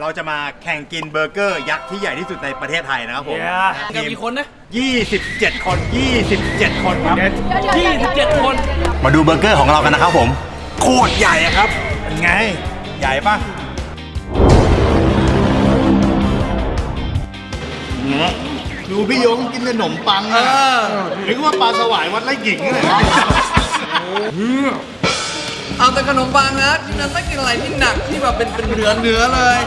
เราจะมาแข่งกินเบอร์เกอร์ยักษ์ที่ใหญ่ที่สุดในประเทศไทยนะครับผมกับกี่คนนะ 27 คน 27 คนครับยี่สิบเจ็ดคน มาดูเบอร์เกอร์ของเรากันนะครับผม โคตรใหญ่อะครับเป็นไง ใหญ่ปะดูพี่ยงกินขนมปังอะนึกว่าปลาสวายวัดไร่กิ่งนี่แหละ เอาแต่ขนมปังนะที่นั้นไม่กินอะไรที่หนักที่แบบเป็นเป็นเนื้อเนื้อเลย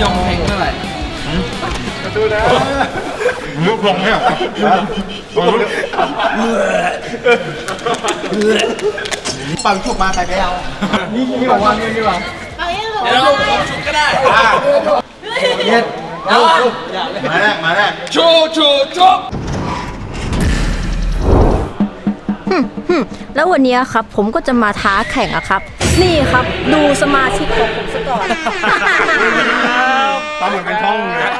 ยอมแพงเท่า ไหร่ลูกลงเนี่ยปังฉุกมาใครไปเอา นี่นี่บอกว่านี่ดีกว่าเดี๋ยวเราลองชุบก็ได้เย็ดเอามาแรกมาแรกชูชูชุบแล้ววันนี้ครับผมก็จะมาท้าแข่งอะครับ นี่ครับดูสมาชิกของผมซะก่อน ตอนเหมือนเป็นช่องเลย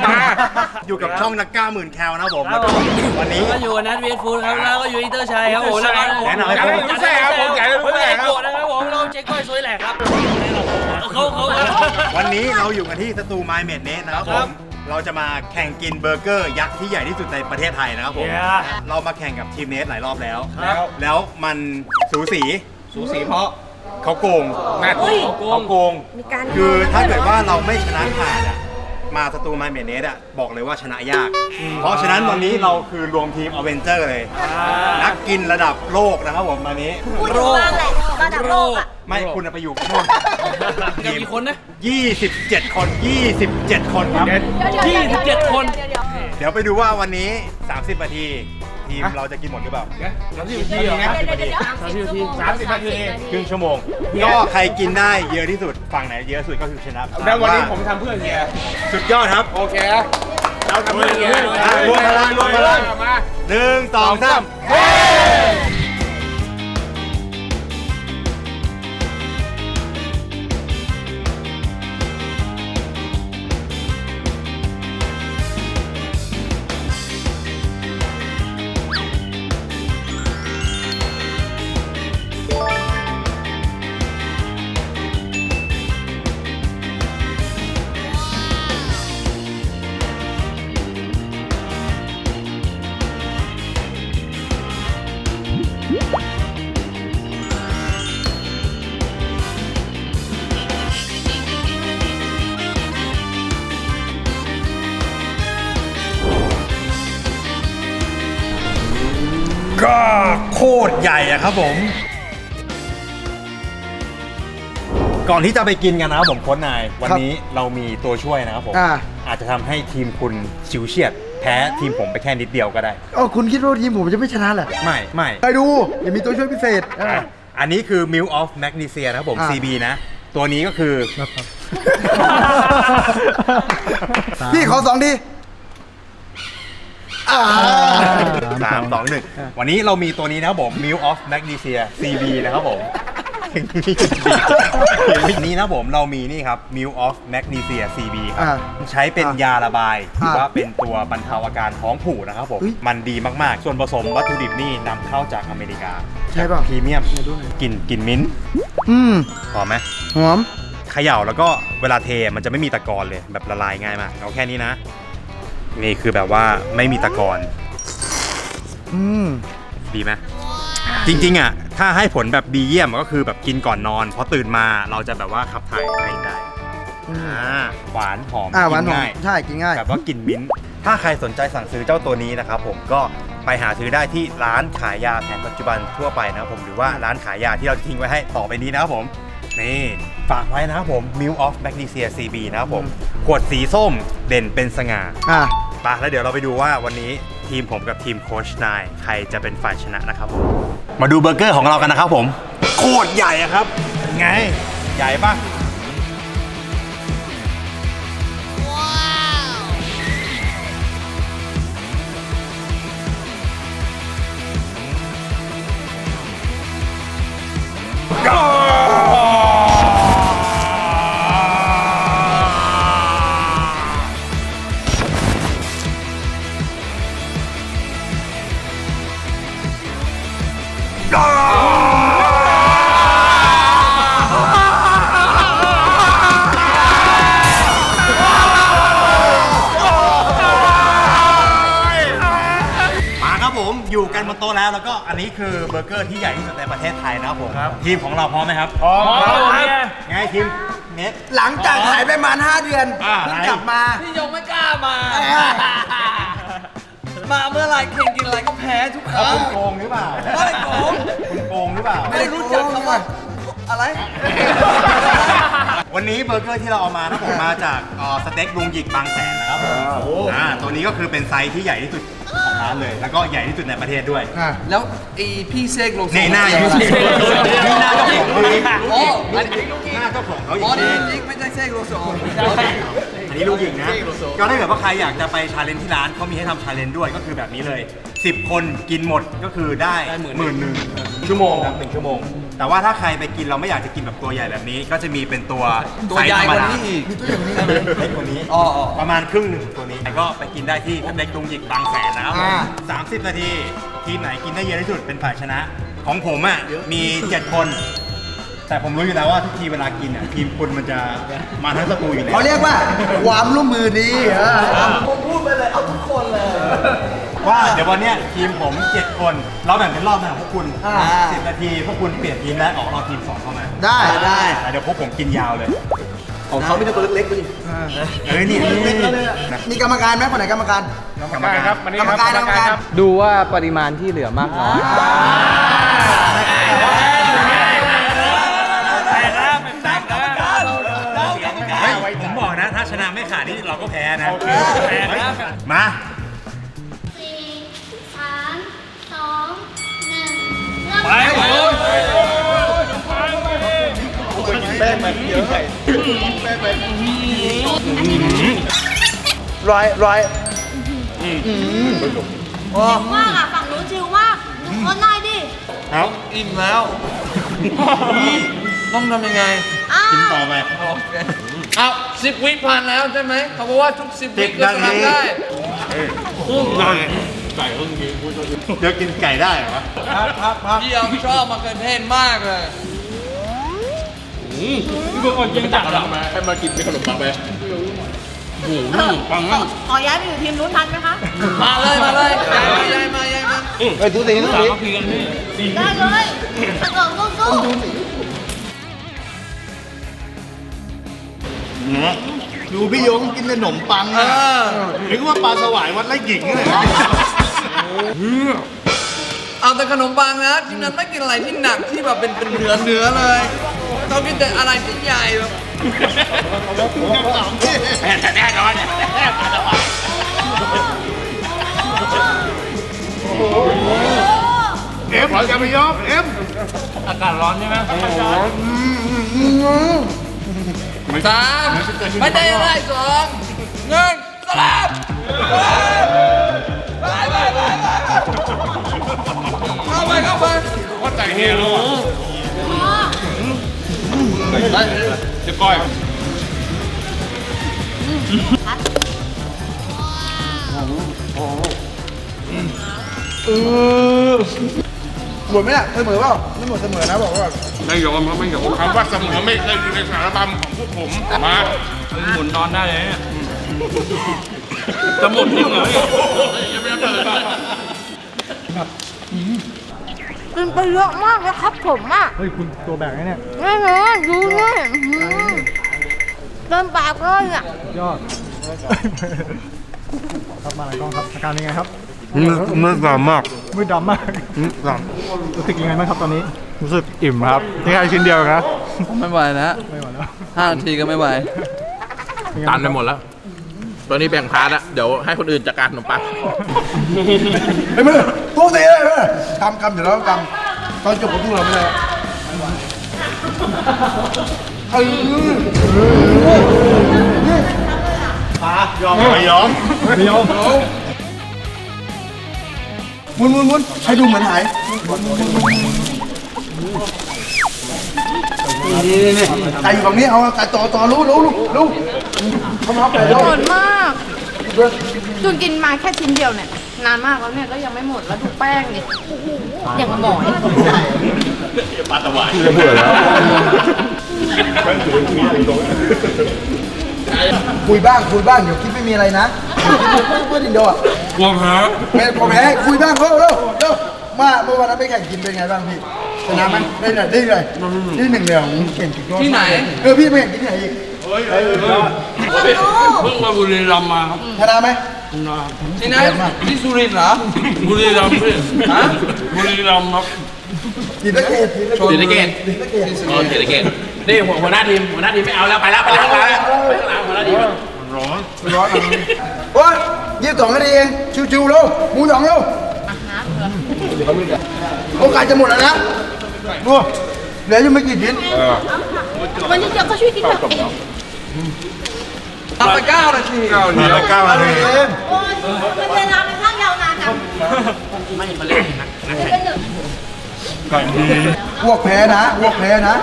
อยู่กับช่องนักกล้าหมื่นแคลนะครับผมแล้วก็วันนี้ ก็อยู่นัทเวทฟูดครับแล้วก็อยู่อินเตอร์ชัยครับผมแล้วก็แนะนำให้ผม จัดให้ครับผมจัดให้ผมจัดให้โกรธนะครับผมเราเจ๊ก้อยซวยแหลกครับเขาเขาเขา วันนี้เราอยู่กันที่สตูไมเมดเนสนะครับผมเราจะมาแข่งกินเบอร์เกอร์ยักษ์ที่ใหญ่ที่สุดในประเทศไทยนะครับผม เรามาแข่งกับทีมเนสหลายรอบแล้ว แล้วมันสูสี สูสีเพราะเขาโกงเฮ้ยเขาโกง มีการคือถ้าเกิดว่าเราไม่ชนะขาดอะ มาสตูไมเมดเนสอะบอกเลยว่าชนะยาก เพราะฉะนั้นวันนี้เราคือรวมทีมอเวนเจอร์เลย นักกินระดับโลกนะครับผมวันนี้ พูดถึงบ้างแหละระดับโลกอะไม่คุณเอาไปอยู่นู่นกับกี่คนนะ 27 คน 27 คนครับยี่สิบเจ็ดคน เดี๋ยวไปดูว่าวันนี้ 30นาที ทีมเราจะกินหมดหรือเปล่าสามสิบนาทีเหรอสามสิบนาทีสามสิบนาทีครึ่งชั่วโมง ก็ใครกินได้เยอะที่สุด ฝั่งไหนเยอะสุดก็คือชนะแล้ววันนี้ผมทำเพื่อเฮียสุดยอดครับโอเค เราทำเพื่อเฮียอะรวมพลังรวมพลังมาหนึ่งสองสามก็ อะครับผม ก่อนที่จะไปกินกันนะครับผมโค้ชนาย วันนี้เรามีตัวช่วยนะครับผมอ่า อาจจะทำให้ทีมคุณชิวเฉียด แพ้ทีมผมไปแค่นิดเดียวก็ได้โอ้คุณคิดว่าทีมผมจะไม่ชนะเหรอไม่ไม่ไปดูอย่ามีตัวช่วยพิเศษอะ อะอันนี้คือ Milk of Magnesia นะครับผม อ่า CB นะ ตัวนี้ก็คือ พี่ขอสองทีอ่า สามสองหนึ่งวันนี้เรามีตัวนี้นะครับผม Milk of Magnesia CB นะครับผมวันนี้นะครับผมเรามีนี่ครับ Milk of Magnesia CB ครับอ่าใช้เป็นอะยาระบายถืออะว่าเป็นตัวบรรเทาอาการท้องผูกนะครับผมอุ๊ยมันดีมากๆ ส่วนผสมวัตถุดิบนี่นำเข้าจากอเมริกา ใช่ป่ะพรีเมียมมาดูหน่อยกลิ่นกลิ่นมิ้นท์อืมหอมไหมหอมเขย่าแล้วก็เวลาเทมันจะไม่มีตะกอนเลยแบบละลายง่ายมากเอาแค่นี้นะ นี่คือแบบว่าไม่มีตะกอนอืมดีไหมจริงๆอะถ้าให้ผลแบบดีเยี่ยมก็คือแบบกินก่อนนอนพอตื่นมาเราจะแบบว่าขับถ่ายให้ได้อืมอ่าหวานหอมอ่าหวานหกิอมง่ายใช่กินง่าย แบบว่ากลิ่นมิ้นท์ถ้าใครสนใจสั่งซื้อเจ้าตัวนี้นะครับผมก็ไปหาซื้อได้ที่ร้านขายยาแผนปัจจุบันทั่วไปนะครับผมหรือว่าร้านขายยาที่เราจะทิ้งไว้ให้ต่อไปนี้นะครับผม นี่ฝากไว้นะครับผม Milk of Magnesia CB นะครับผม ขวดสีส้มเด่นเป็นสง่าอ่า ไปแล้วเดี๋ยวเราไปดูว่าวันนี้ทีมผมกับทีมโค้ชนายใครจะเป็นฝ่ายชนะนะครับผมมาดูเบอร์เกอร์ของเรากันนะครับผม โคตรใหญ่อะครับเป็นไง ใหญ่ปะะ ทีมของเราพร้อมไหมครับ พร้อมไงทีมเน็ต หลังจากหายไปประมาณ5เดือนอ่า เพิ่งกลับมา พี่ยงไม่กล้ามาอ่ามาเมื่อไหรเข่งกินอะไรก็แพ้ทุกครั้ง คุณโกงหรือเปล่าไม่โกง คุณโกงหรือเปล่า ไม่รู้จักคำว่าอะไร วันนี้เบอร์เกอร์ที่เราเอามานะผมมาจากเอ่อสเต็กลุงหยิกบางแสนนะครับผมอ่าตัวนี้ก็คือเป็นไซส์ที่ใหญ่ที่สุด ของร้านเลย แล้วก็ใหญ่ที่สุดในประเทศด้วยแล้วไอพี่เซกโลโซนี่หน้าอยู่นี่หน้าเจ้าของเขาเองโอ้อันนี้หน้าเจ้าของเขาอ๋ออีนี่กลิกไม่ใช่เซกโลโซ อันนี้ลุงหยิกนะ ก็ถ้าเกิดว่าใครอยากจะไปชาเลนจ์ที่ร้านเขามีให้ทำชาเลนจ์ด้วยก็คือแบบนี้เลย 10 คนกินหมดก็คือได้หมื่นหนึ่งชั่วโมงครับหนึ่งชั่วโมง แต่ว่าถ้าใครไปกินเราไม่อยากจะกินแบบตัวใหญ่แบบนี้ ก็จะมีเป็นตัวตัวใหญ่กว่านี้อีกเล็กกว่านี้อ๋ออ๋อประมาณครึ่งหนึ่งตัวนี้ก็ไปกินได้ที่สเต็กลุงหยิกบางแสนนะครับผมอ่าสามสิบนาทีทีมไหนกินได้เยอะที่สุดเป็นฝ่ายชนะ ของผมอะมี7คน แต่ผมรู้อยู่แล้วว่าทุกทีเวลากินอะทีมคุณมันจะมาทั้งสตูอยู่แล้วเขาเรียกว่าความร่วมมือดีเออผมพูดไปเลยเอาทุกคนเลย ว่าเดี๋ยววันเนี้ยทีมผม7คน เราแบ่งเป็นรอบนะพวกคุณอ่า สิบนาทีพวกคุณเปลี่ยนทีมและออกรอบทีมสองเข้ามาได้ได้แต่เดี๋ยวพวกผมกินยาวเลยของเขาไม่ใช่ตัวเล็กๆดิเอ้ยนี่นี่นะมีกรรมการไหมคนไหนกรรมการ กรรมการครับกรรมการกรรมการ ดูว่าปริมาณที่เหลือมากน้อยเฮ้ยผมบอกนะ ถ้าชนะไม่ขาดนี่เราก็แพ้นะแพ้นะมา เริ่มไปร้อยร้อยมากอะฝั่งนู้นชิวมากดูคนได้ดิเอาอิ่มแล้ว ต้องทำยังไง อ้าวกินต่อไปเอาสิบวิผ่านแล้วใช่ไหมเขาบอกว่าทุกสิบวิก็ชนะ ได้เดี๋ยวกินไก่ได้เหรอวะพี่เอาชอบมาเกินเทศมากเลยขอย้ายไปอยู่ทีมนู้นทันไหมคะ มาเลยมาเลยยายมายายมายายมาเฮ้ยทุกทีทุกทีได้เลยตะโกนสู้ ดูพี่ยงกินขนมปังเออะอนึกว่าปลาสวายวัดไร่หญิงเลยเอาแต่ขนมปังนะทีมนั้นไม่กินอะไรที่หนักที่แบบเป็นเป็นเนื้อเนื้อเลยเขากินแต่อะไรที่ใหญ่แบบเอ็มอย่าไปยอมเอ็ม สามไม่ได้อะไรสองหนึ่งสลามไปไปไปไปเข้าไปเข้าไปว่าใจเฮียรู้จะก้อย หมดไหมเนี่ยเสมอเปล่าไม่หมดเสมอนะบอกว่าไม่ยอมครับไม่ยอมคำว่าเสมอไม่เคยอยู่ในสารบัมของพวกผมมาหมุนนอนได้เลยเนี่ยจะหมดจริงเหรอกินไปเยอะมากแล้วครับผมอะเฮ้ยคุณตัวแบกเนี่ยแน่นอนดูนี่อื้อหือเติมปากเลยอะยอดครับมาหลายกล้องครับอาการเป็นไงครับ มือมือดำมากมือดำมากมือดรู้สึกยังไงบ้างครับตอนนี้ รู้สึกอิ่มครับแค่ชิ้นเดียวนะ ไม่ไหวแล้วไม่ไหวแล้วห้านาทีก็ไม่ไหวตันไปหมดแล้ว ตอนนี้แบ่งพาร์ทอะเดี๋ยวให้คนอื่นจัดการขนมปังไอ้มือพวกเสียเลยกำกำเดี๋ยวเรากำตอนจบของพวกเราไม่ได้เออยอมไม่ยอมไม่ยอมห มุนหมุนหมุนให้ดูเหมือนหายนี่นี่นี่ไก่อยู่ฝั่งนี้เอาไก่ต่อต่อรู้รู้รู้รู้เขามาไก่โหรู้ดมากจุนกินมาแค่ชิ้นเดียวเนี่ย นานมากแล้วเนี่ยก็ยังไม่หมดแล้วดูแป้งดิอย่างกับหมอยคุยบ้างคุยบ้างเดี๋ยวคิดไม่มีอะไรนะเพื่อนเพื่อนเดียวอะ กลัวแพ้ไม่พอแพ้คุยบ้างเร็วเร็วเร็วเมื่อเมื่อวันนั้นไปแข่งกินเป็นไงบ้างพี่ชนะไหมได้ไหนได้เลยที่หนึ่งเลยของเก่งจุดยอดที่ไหน เออพี่ไปแข่งที่ไหนอีกเพิ่งมาบุรีรัมย์มาครับชนะไหมที่ไหนที่สุรินทร์เหรอบุรีรัมย์พี่ฮะบุรีรัมย์ครับศรีสะเกษศรีสะเกษศรีสะเกษศรีสะเกษโอเคเกตนี่หัวหัวหน้าทีมหัวหน้าทีมไม่เอาแล้วไปแล้วไปแล้วไปแล้วไปข้างหลังหัวหน้าทีมร้อนร้อนโอ้ย ยี่สิบสองนาทีเองชิวๆเร็วหมูหยองเร็วโอกาสจะหมดแล้วนะดูเหลืออยู่ไม่กี่ชิ้นวันนี้เดี๋ยวก็ช่วยกินแบบเองทำไปเก้านาทีเก้านาทีเก้านาทีเองโอ้ยมันเวลามันข้างยาวนานจังพวกแพ้นะพวกแพ้นะ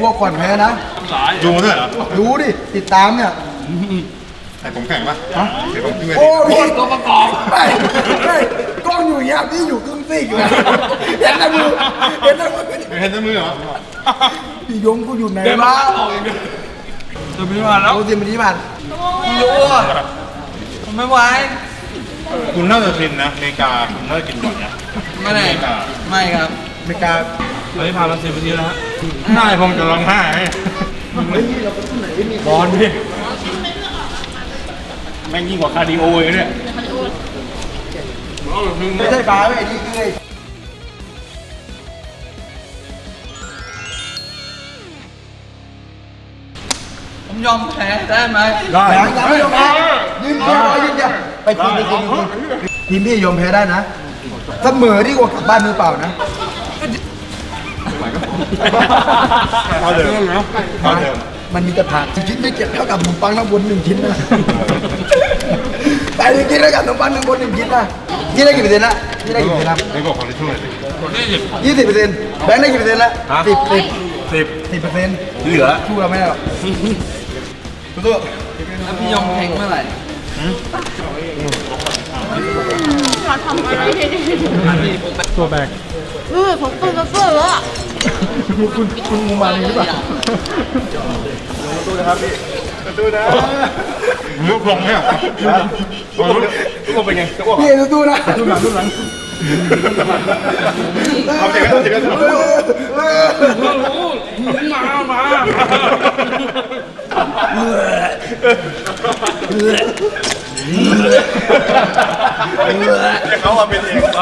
พวกก่อนแพ้นะดูด้วยเหรอรู้ดิติดตามเนี่ย ใส่ผมแข่งปะใส่ผมขึ้นไปโอ้พี่ตัวประกอบไม่ไม่กล้องอยู่อย่างเงี้ยพี่อยู่ครึ่งซีกอยู่นะเห็นแต่มือเห็นแต่มือเห็นแต่มือเหรอพี่ยงกูอยู่ไหนวะจะมีมาแล้วเอาสิมันนี้ผ่านรู้อะผมไม่ไหวคุณน่าจะชินนะอเมริกาคุณน่าจะกินบ่อยนะไม่ได้ไม่ครับไม่กล้าตอนนี้ผ่านมาสิบนาทีแล้วฮะหน้าคงจะร้องไห้ร้อนพี่ แม่งยิ่งกว่าคาร์ดิโอเลยเนี่ยไม่ใช่ปลาไม่นี่คือไอ้ผมยอมแพ้ได้ไหมได้ยังไม่ยอมแพ้ยืนเดียวยืนเดียวไปกินไปกินทีมพี่ยอมแพ้ได้นะเสมอดีกว่ากลับบ้านมือเปล่านะเท่าเดิมนะเท่าเดิม มันมีแต่ผักชิ้นไม่เก็บเท่ากับขนมปังน้ำบนหนึ่งชิ้นนะ ไปเลยกินแล้วกับขนมปังน้ำบนหนึ่งชิ้นนะกินได้กี่เปอร์เซ็นต์ละกินได้กี่เปอร์เซ็นต์ละไม่บอกความช่วยสิยี่สิบเปอร์เซ็นต์แบงค์ได้กี่เปอร์เซ็นต์ละสิบสิบสิบสิบเปอร์เซ็นต์เหลือสู้เราไม่ได้หรอกสู้แล้วพี่ยอมแพ้เมื่อไหร่เราทำอะไรดีตัวแบกเออผมตื่นมาเฟื่อแล้ว อะลูกลงเนี่ยลูกลงเป็นไงๆพี่สู้ๆนะสู้หลังสู้หลังเอาเจ็บกันเจ็บกันมามาเขามาเป็นเองไป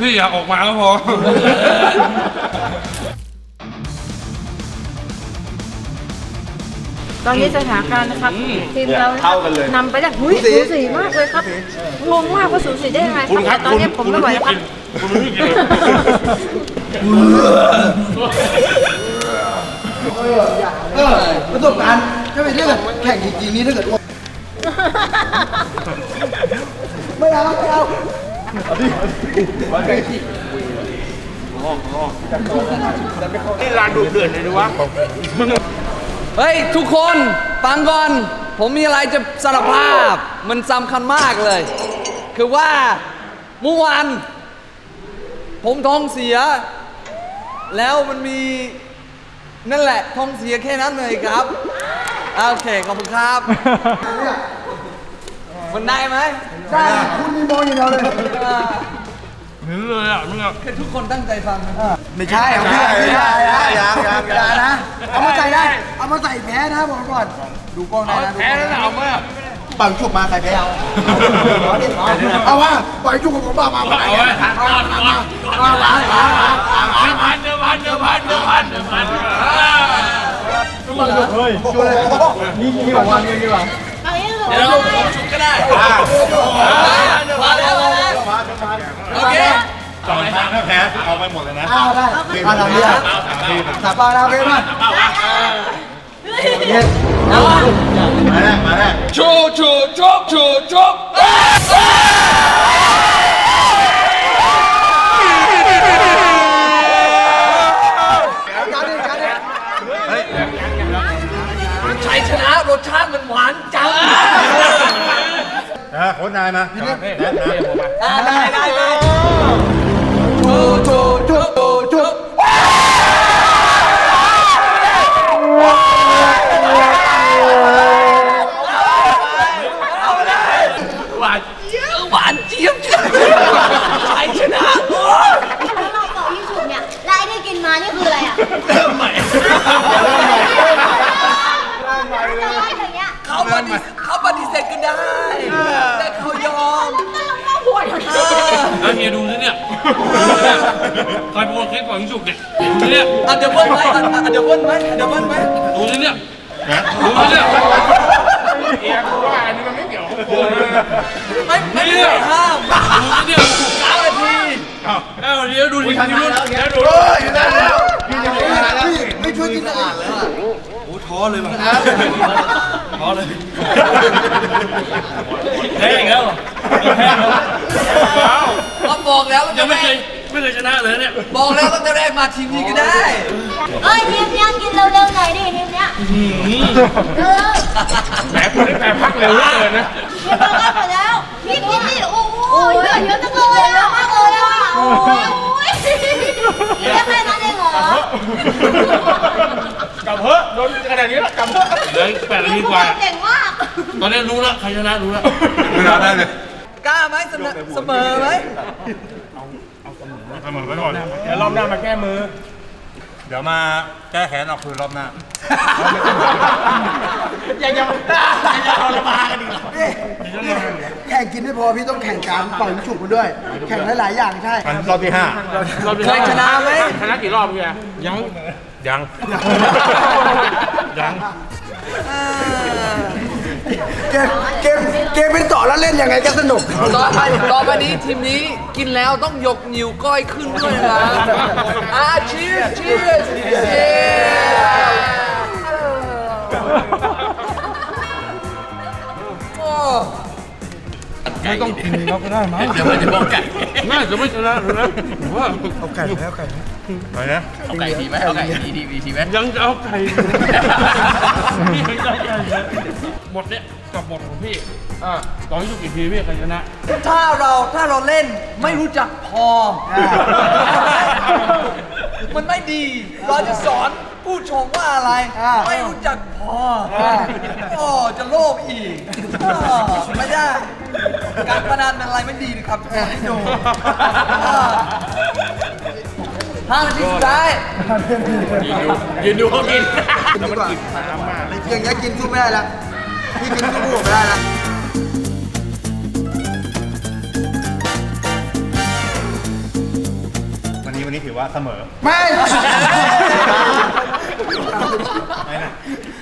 พี่พี่อยากออกมาก็พอ ตอนนี้สถานการณ์นะครับทีมเรานำไปได้หุ้ยสูสีมากเลยครับงงมากว่าสูสีได้ยังไงครับแต่ตอนนี้ผมไม่ไหวแล้วครับ คุณไม่กินเลยเออประสบการณ์ถ้าเป็นเรื่องแข่งจริงๆนี้ถ้าเกิดไม่เอาไม่เอา นี่ร้านดูเดือดเลยดูวะเฮ้ย ทุกคนฟังก่อน ผมมีอะไรจะสารภาพ มันสำคัญมากเลย คือว่าเมื่อวานผมท้องเสีย แล้วมันมีนั่นแหละท้องเสียแค่นั้นเลยครับ โอเค ขอบคุณครับ มันได้ไหม ได้คุณมีมองอย่างเดียวเลยอ่าเห็นเลยอะมึงอะคือทุกคนตั้งใจฟังนะไม่ใช่เอาไม่ได้ไม่ได้ยังยังยังนะเอามาใส่ได้ เอามาใส่แพ้นะบอกก่อน ดูกล้องได้นะแพ้แล้วนะเอาไหมอะปังชุบมาใส่แพ้เอาเอาว่าปล่อยชุบของผมบ้ามามาเอามามามามามามาเดือพันเดือพันเดือพันเดือพันเดือพันเฮ้ยช่วยเลยนี่นี่ของวันนี้ดีกว่าเดี๋ยวผมชุบก็ได้มาแล้วมาแล้วโอเคสองทางถ้าแพ้เอาไปหมดเลยนะอ้าวได้มาทำเนี่ยสาบานเอาไปมาเย็นเอามาแล้วมาแล้วชูชูชุบชูชุบก ค้ชนายมาแนะนะได้ได้ได้ชูชูชุ ใครเป็นคนคิดก่อนที่สุดเนี่ยดูเนี่ยอะเดี๋ยวเบิ้ลไหมอะเดี๋ยวเบิ้ลไหมเดี๋ยวเบิ้ลไหมดูนี่เนี่ยดูนี่เนี่ยเอียกูว่าอันนี้มันไม่เกี่ยวกับกูเลยไม่ไม่ได้ห้ามดูนี่เนี่ยเก้านาทีเอ้าเดี๋ยวดูดิดูดิเดี๋ยวดูอยู่ได้แล้วพี่ยังไม่ได้แล้วพี่ไม่ช่วยกินอาหารเลยอะแพ้อีกแล้วแพ้แล้วก็ บอกแล้วยังไม่เคยไม่เคยชนะเลยเนี่ยบอกแล้วตั้งแต่แรกมาทีมนี้ก็ได้ เอ้ยทีมเนี้ยกินเร็วๆหน่อยดิทีมเนี้ยเร็วแหมคุณได้แพ้พักเร็วเหลือเกินนะๆกินมาหมดแล้วพี่กินดิโอ้โหเยอะเยอะจังเลยเยอะมากเลยอะโอ้ยแค่แค่นั้นเองเหรอ กลับเฮ้โดนขนาดนี้แล้วกลับเฮ้เหลือแปดนาทีกว่า เก่งมาก ตอนนี้รู้แล้วใครชนะรู้แล้ว ไม่ได้เลยกล้า ไหมเสมอเสมอไหมเสมอไปก่อน เดี๋ยวรอบหน้ามาแก้มือ เดี๋ยวมาแก้แค้นเอาคืนรอบหน้า ยังยังยังเอาละมากันอีกแข่งกินไม่พอพี่ต้องแข่งการปล่อยลูกฉุกมาด้วย แข่งหลายๆอย่างใช่มันรอบที่ห้าเคยชนะไหมชนะกี่รอบพี่อะยัง ยัง ยังอ่า เกมเกมเกมเป็นต่อแล้วเล่นยังไงก็สนุก ต่อไปต่อไปนี้ทีมนี้กินแล้วต้องยกนิ้วก้อยขึ้นด้วยนะอ่าชีสชีสเย้ ไม่ต้องกินเขาก็ได้มั้งเดี๋ยวมันจะบอกไก่น่าจะไม่ชนะเลยนะผมว่าเอาไก่แล้วไก่อะไรนะเอาไก่ทีไหมเอาไก่ทีทีทีไหมยังจะเอาไก่พี่ยังจะเอาไก่หมดเนี่ยกับบทของพี่อ่าตอนที่สุดกี่ทีพี่ใครชนะถ้าเราถ้าเราเล่นไม่รู้จักพอ มันไม่ดี เราจะสอนผู้ชมว่าอะไรอ่าไม่รู้จักพออ่าโอ้จะโลภอีก อ้อไม่ได้การพนันเป็นอะไรไม่ดีนะครับสอนให้ดูอ่าห้านาทีสุดท้ายยืนดูเขากินดีกว่าอย่างเงี้ยกินสู้ไม่ได้แล้วพี่กินสู้พวกผมไม่ได้แล้ววันนี้วันนี้ถือว่าเสมอ ไม่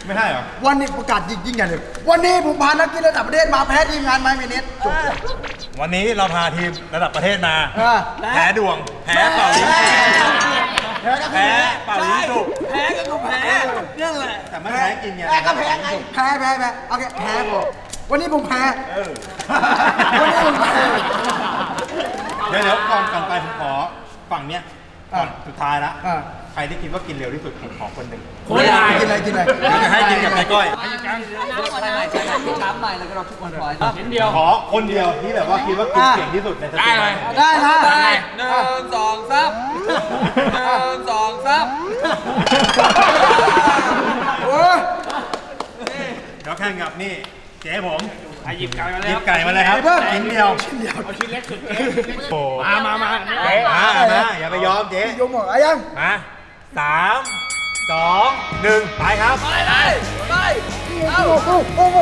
ไม่นะไม่ใช่เหรอ วันนี้ประกาศยิ่งใหญ่เลยวันนี้ผมพานักกีฬาระดับประเทศมาแพ้ทีมงานไม้เมเนสจบ วันนี้เราพาทีมระดับประเทศมาอ่าแพ้ดวง แพ้เป่าลิ้นจี่แพ้ก็คือแพ้แพ้เป่าลิ้นจุกแพ้ก็คือแพ้นั่นแหละแต่ไม่แพ้กินไง แพ้ก็แพ้ไงแพ้แพ้แพ้โอเคแพ้ผมวันนี้ผมแพ้วันนี้ผมแพ้ เดี๋ยวเดี๋ยวก่อนก่อนไปผมขอฝั่งเนี้ยก่อนอะสุดท้ายละอะใค รที่คิดว่ากินเร็วที่สุดผมขอคนหนึ่งกินอะไรกินอะไรกินอะไรเดี๋ยวจะให้กินกับนายก้อยใช่ไหมใช่ไหมพี่ช้ำใหม่แล้วก็เราทุกคนไว้ชิ้นเดียว ขอคนเดียวที่แบบว่าคิดว่ากินเก่งที่สุดในสได้ตูเลย ได้นะได้หนึ่งสองสามหนึ่งสองสามโอ้ยเดี๋ยวแข่งกับนี่เจ๊ผมหยิบไก่มาหแล้ยิวบไก่มาเลยครับชิ้นเดียวเอาชิ้นเล็กสุดโอ้มามามา เจ๊มามาอย่าไปยอมเจ๊ยกหมดอะไรยังมา สามสองหนึ่งไปครับ ไปเลยไปเอาโอ้โหโอ้โห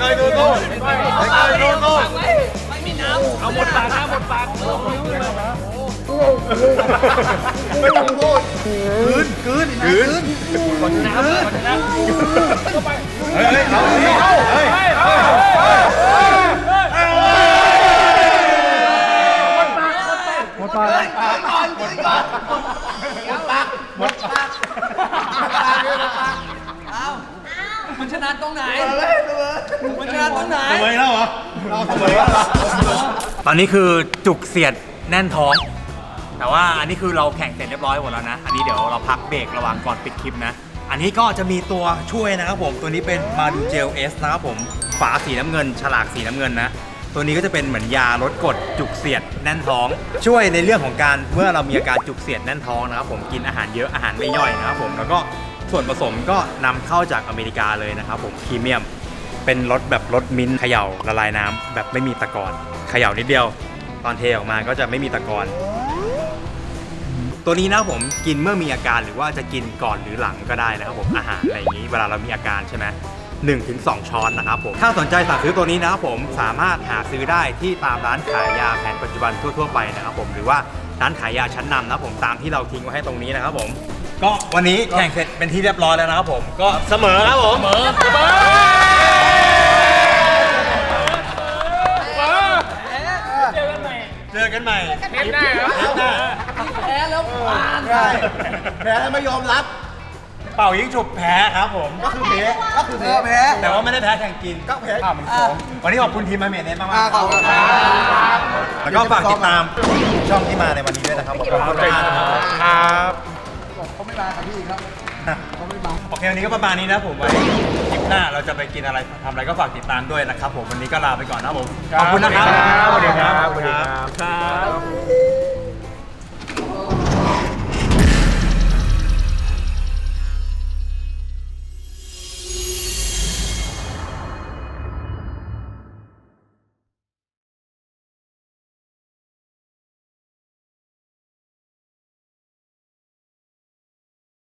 เคยดูโต้เคยดูโต้ไม่มีน้ำเอาหมดปากนะหมดปากไม่ต้องพูดคืน คืนคืนเฮ้ยเฮ้ยเอาเฮ้ยเฮ้ยเอ้ามันชนะตรงไหนมันชนะตรงไหนเสมอแล้วเหรอเราเสมอแล้วเหรอตอนนี้คือจุกเสียดแน่นท้อง แต่ว่าอันนี้คือเราแข่งเสร็จเรียบร้อยหมดแล้วนะ อันนี้เดี๋ยวเราพักเบรกระหว่างก่อนปิดคลิปนะ อันนี้ก็จะมีตัวช่วยนะครับผม ตัวนี้เป็นมาดูเจลเอสนะครับผม ฝาสีน้ำเงิน ฉลากสีน้ำเงินนะ ตัวนี้ก็จะเป็นเหมือนยาลดกรดจุกเสียดแน่นท้อง ช่วยในเรื่องของการเมื่อเรามีอาการจุกเสียดแน่นท้องนะครับผม กินอาหารเยอะอาหารไม่ย่อยนะครับผม แล้วก็ส่วนผสมก็นำเข้าจากอเมริกาเลยนะครับผมพรีเมียม เป็นรสแบบรสมิ้นท์เขย่าละลายน้ำแบบไม่มีตะกอนเขย่านิดเดียว ตอนเทออกมาก็จะไม่มีตะกอน ตัวนี้นะครับผมกินเมื่อมีอาการหรือว่าจะกินก่อนหรือหลังก็ได้นะครับผมอาหารอะไรอย่างนี้เวลาเรามีอาการใช่ไหมหนึ่งถึงสองช้อนนะครับผม ถ้าสนใจสั่งซื้อตัวนี้นะครับผมสามารถหาซื้อได้ที่ตามร้านขายยาแผนปัจจุบันทั่วๆไปนะครับผมหรือว่าร้านขายยาชั้นนำนะครับผมตามที่เราทิ้งไว้ให้ตรงนี้นะครับผม ก็วันนี้แข่งเสร็จเป็นที่เรียบร้อยแล้วนะครับผมก็เสมอครับผมเสมอ เสมอเจอกันใหม่เทปหน้าครับ เทปหน้าแพ้แล้วผ่านใช่แพ้แล้วไม่ยอมรับ เป่ายิงฉุบแพ้ครับผม ก็คือแพ้ก็คือแพ้แพ้แต่ว่าไม่ได้แพ้แข่งกิน ก็แพ้ข้าวมันของวันนี้ขอบคุณทีมมาเมดเนสมากๆอ่าขอบคุณครับแล้วก็ฝากติดตามช่องที่มาในวันนี้ด้วยนะครับขอบคุณมากนะครับครับเขาไม่มาครับพี่ครับ เขาไม่มาโอเค วันนี้ก็ประมาณนี้นะผมไว้คลิปหน้าเราจะไปกินอะไรทำอะไรก็ฝากติดตามด้วยนะครับผมวันนี้ก็ลาไปก่อนนะครับผมขอบคุณนะครับสวัสดีครับสวัสดีครับ